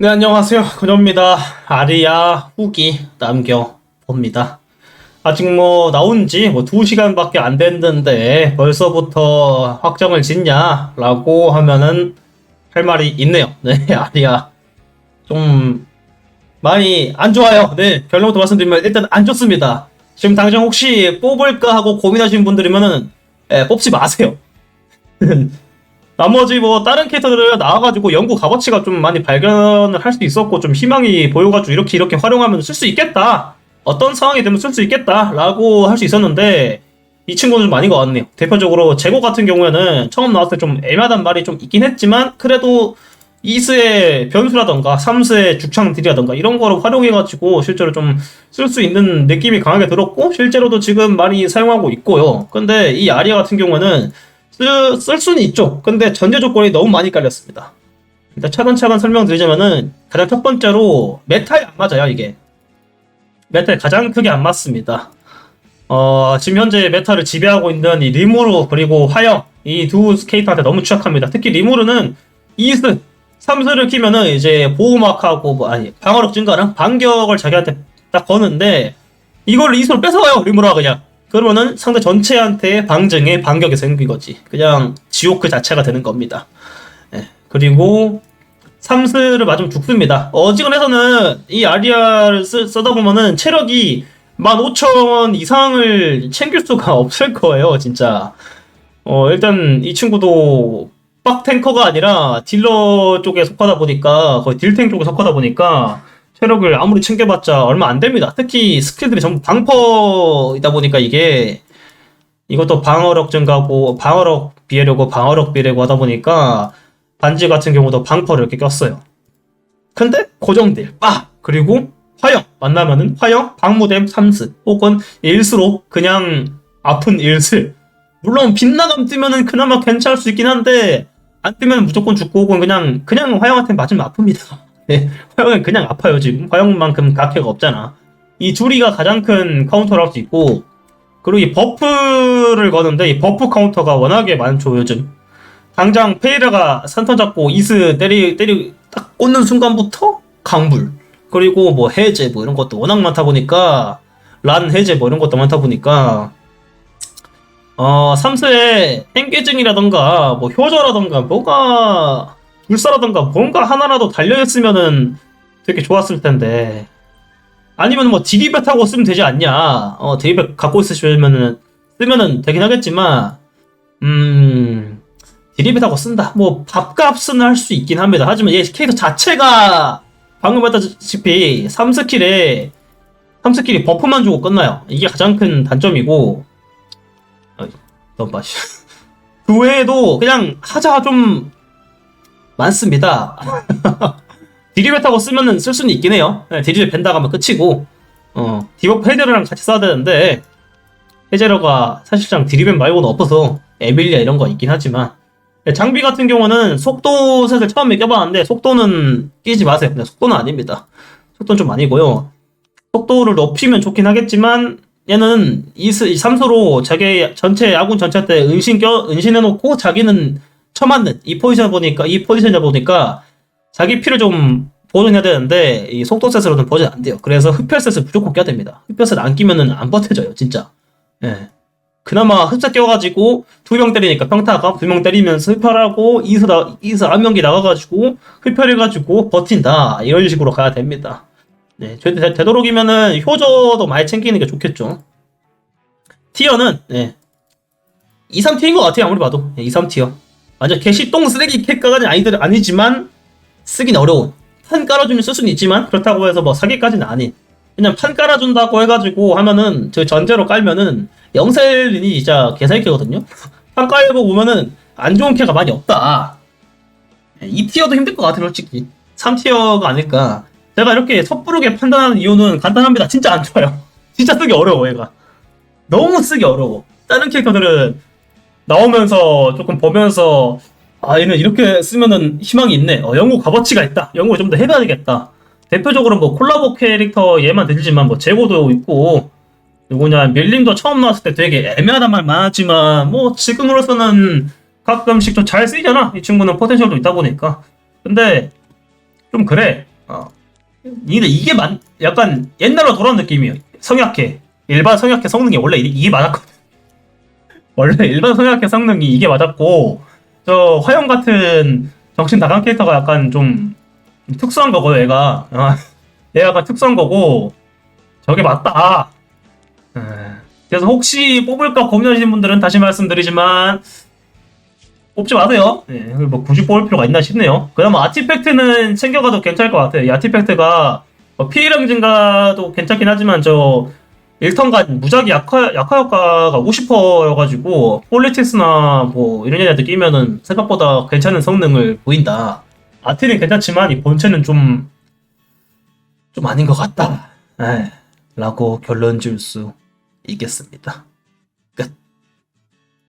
네, 안녕하세요. 건조입니다. 아리아 후기 남겨봅니다. 아직 뭐 나온 지뭐 2시간밖에 안 됐는데 벌써부터 확정을 짓냐? 라고 하면은 할 말이 있네요. 네, 아리아. 좀 많이 안 좋아요. 네, 결론부터 말씀드리면 일단 안 좋습니다. 지금 당장 혹시 뽑을까 하고 고민하시는 분들이면은 예, 뽑지 마세요. 나머지 뭐 다른 캐릭터들 나와가지고 연구 값어치가 좀 많이 발견을 할 수 있었고 좀 희망이 보여가지고 이렇게 이렇게 활용하면 쓸 수 있겠다. 어떤 상황이 되면 쓸 수 있겠다라고 할 수 있었는데 이 친구는 좀 아닌 것 같네요. 대표적으로 재고 같은 경우에는 처음 나왔을 때 좀 애매하단 말이 좀 있긴 했지만 그래도 이스의 변수라던가 삼스의 죽창들이라던가 이런 거를 활용해가지고 실제로 좀 쓸 수 있는 느낌이 강하게 들었고 실제로도 지금 많이 사용하고 있고요. 근데 이 아리아 같은 경우는 쓸, 쓸 수는 있죠. 근데 전제 조건이 너무 많이 깔렸습니다. 일단 차근차근 설명드리자면은 가장 첫 번째로 메탈이 안 맞아요, 이게. 메탈 가장 크게 안 맞습니다. 어, 지금 현재 메탈을 지배하고 있는 이 리무르 그리고 화영 이 두 스케이터한테 너무 취약합니다. 특히 리무르는 이스 3스를 키면은 이제 보호막하고 뭐 아니 방어력 증가랑 반격을 자기한테 딱 거는데 이걸 이스로 뺏어가요 리무르가 그냥 그러면은 상대 전체한테 방증에 반격이 생긴 거지. 그냥 지옥 그 자체가 되는 겁니다. 예. 그리고 삼스를 맞으면 죽습니다. 어지간해서는 이 아리아를 쓰, 쓰다 보면은 체력이 15,000 이상을 챙길 수가 없을 거예요, 진짜. 어, 일단 이 친구도 빡 탱커가 아니라 딜러 쪽에 속하다 보니까 거의 딜탱 쪽에 속하다 보니까 체력을 아무리 챙겨봤자 얼마 안 됩니다. 특히 스킬들이 전부 방퍼이다 보니까 이게 이것도 방어력 증가고 방어력 비례고 방어력 비례고 하다 보니까 반지 같은 경우도 방퍼를 이렇게 꼈어요. 근데 고정딜 빠 그리고 화영 만나면은 화영 방무댐 3스 혹은 일스로 그냥 아픈 일스 물론 빗나감 뜨면은 그나마 괜찮을 수 있긴 한데 안 뜨면 무조건 죽고 혹은 그냥 그냥 화영한테 맞으면 아픕니다. 네, 화영은 그냥 아파요 지금 화영만큼 각해가 없잖아. 이 둘이가 가장 큰 카운터를 할 수 있고 그리고 이 버프를 거는데 이 버프 카운터가 워낙에 많죠 요즘. 당장 페이라가 산턴 잡고 이스 때리 때리 딱 꽂는 순간부터 강불 그리고 뭐 해제 뭐 이런 것도 워낙 많다 보니까 란 해제 뭐 이런 것도 많다 보니까 어 삼스의 행계증이라던가 뭐 효저라던가 뭐가 불사라던가 뭔가 하나라도 달려있으면은 되게 좋았을 텐데. 아니면 뭐 디리벳 하고 쓰면 되지 않냐. 어 디리벳 갖고 있으시면은 쓰면은 되긴 하겠지만 음 디리벳 하고 쓴다. 뭐 밥값은 할 수 있긴 합니다. 하지만 얘 캐릭터 자체가 방금 말했다시피 3스킬에 3스킬이 버프만 주고 끝나요. 이게 가장 큰 단점이고. 너무 맛이 그 외에도 그냥 하자가 좀 많습니다. 디리벳 하고 쓰면은 쓸 수는 있긴 해요. 네, 디리벳 벤다 가면 끝이고, 어, 디버프 헤제러랑 같이 써야 되는데, 헤제러가 사실상 디리벳 말고는 없어서, 에밀리아 이런 거 있긴 하지만, 네, 장비 같은 경우는 속도 셋을 처음에 껴봤는데, 속도는 끼지 마세요. 네, 속도는 아닙니다. 속도는 좀 아니고요. 속도를 높이면 좋긴 하겠지만, 얘는 이, 스- 이 삼수로 자기 전체 아군 전체한테 은신 껴, 은신해놓고 자기는 쳐맞는 이 포지션 보니까 이 포지션이다 보니까 자기 피를 좀 보존해야 되는데 이 속도 셋으로는 보존 안 돼요. 그래서 흡혈 셋을 무조건 껴야 됩니다. 흡혈 셋 안 끼면은 안 버텨져요, 진짜. 예. 그나마 흡사 껴가지고 두 명 때리니까 평타가 두 명 때리면서 흡혈하고 이스 나 이스 암명기 나가가지고 흡혈해가지고 버틴다 이런 식으로 가야 됩니다. 네, 되, 되, 되도록이면은 효저도 많이 챙기는 게 좋겠죠. 티어는 네. 2, 3티어인 것 같아요 아무리 봐도 네, 2, 3티어 완전 개시똥 쓰레기 캐가는 아니들 아니지만 쓰긴 어려운. 판 깔아주면 쓸 수는 있지만 그렇다고 해서 뭐 사기까지는 아닌. 그냥 판 깔아준다고 해가지고 하면은 저 전제로 깔면은 영셀린이 진짜 개사기캐거든요? 판 깔고 보면은 안 좋은 캐가 많이 없다. 2티어도 힘들 것 같아요 솔직히. 3티어가 아닐까. 제가 이렇게 섣부르게 판단하는 이유는 간단합니다. 진짜 안 좋아요. 진짜 쓰기 어려워 얘가. 너무 쓰기 어려워. 다른 캐릭터들은 나오면서 조금 보면서 아 얘는 이렇게 쓰면은 희망이 있네. 어, 연구 값어치가 있다. 연구를 좀더 해봐야 되겠다. 대표적으로 뭐 콜라보 캐릭터 얘만 들지만 뭐 재고도 있고 누구냐 밀림도 처음 나왔을 때 되게 애매하단 말 많았지만 뭐 지금으로서는 가끔씩 좀 잘 쓰이잖아. 이 친구는 포텐셜도 있다 보니까. 근데 좀 그래. 어. 근데 이게 만 약간 옛날로 돌아온 느낌이에요. 성약해. 일반 성약해 성능이 원래 이- 이게 맞았거든. 원래 일반 성약해 성능이 이게 맞았고 저 화영 같은 정신 나간 캐릭터가 약간 좀 특수한 거고 얘가 어, 얘가 약간 특수한 거고 저게 맞다. 에, 그래서 혹시 뽑을까 고민하시는 분들은 다시 말씀드리지만 뽑지 마세요. 예, 뭐 굳이 뽑을 필요가 있나 싶네요. 그나마 아티팩트는 챙겨가도 괜찮을 것 같아요. 이 아티팩트가 뭐 피해량 증가도 괜찮긴 하지만 저 1턴간 무작위 약화, 약화 효과가 50%여가지고 폴리티스나 뭐 이런 애들 끼면은 생각보다 괜찮은 성능을 보인다. 아티는 괜찮지만 이 본체는 좀, 좀 아닌 것 같다. 에, 라고 결론 지을 수 있겠습니다.